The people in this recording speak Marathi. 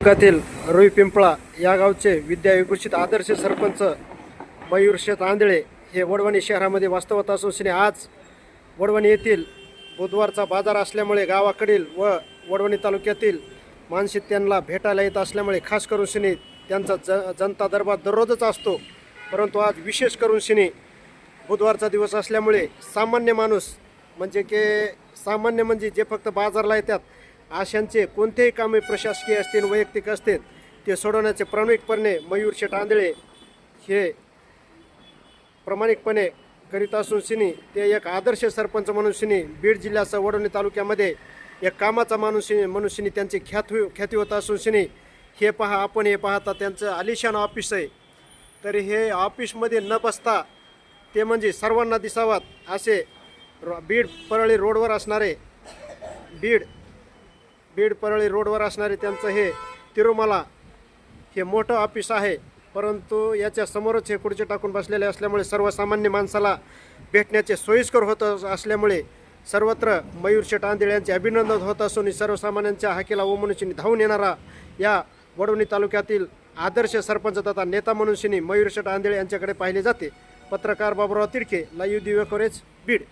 तालुक्यातील रुई पिंपळा या गावचे विद्या विभूषित आदर्श सरपंच मयूर शेत आंधळे हे वडवणी शहरामध्ये वास्तवत असून आज वडवणी येथील बुधवारचा बाजार असल्यामुळे गावाकडील व वडवणी तालुक्यातील माणसे त्यांना भेटायला येत असल्यामुळे खास करून शिनी त्यांचा ज जनता दरबार दररोजच असतो. परंतु आज विशेष करून शिनी बुधवारचा दिवस असल्यामुळे सामान्य माणूस म्हणजे की सामान्य म्हणजे जे फक्त बाजारला येतात आशांचे कोणतेही कामे प्रशासकीय असतील वैयक्तिक असतील ते सोडवण्याचे प्रामाणिकपणे मयूर शेठ आंधळे हे प्रामाणिकपणे करीत असून शिनी ते एक आदर्श सरपंच म्हणून सिनी बीड जिल्ह्यासह वडवणी तालुक्यामध्ये एक कामाचा माणूस शिनी म्हणून त्यांची ख्यात ख्याती होत असून शिनी हे पहा आपण हे पाहता त्यांचं आलिशान ऑफिस आहे. तर हे ऑफिसमध्ये न बसता ते म्हणजे सर्वांना दिसावात असे बीड परळी रोडवर असणारे बीड बीड परळी रोडवर असणारे त्यांचं हे तिरुमला हे मोठं ऑफिस आहे. परंतु याच्या समोरच हे खुर्ची टाकून बसलेले असल्यामुळे सर्वसामान्य माणसाला भेटण्याचे सोयीस्कर होत असल्यामुळे सर्वत्र मयूर शेठ आंधळे यांचे अभिनंदन होत असून सर्वसामान्यांच्या हाकेला ओमनुशीने धावून येणारा या वडवणी तालुक्यातील आदर्श सरपंच तथा नेता म्हणून शिनी मयूर शेठ आंधळे यांच्याकडे पाहिले जाते. पत्रकार बाबुराव तिडके लाईव्ह दिव्य कव्हरेज बीड.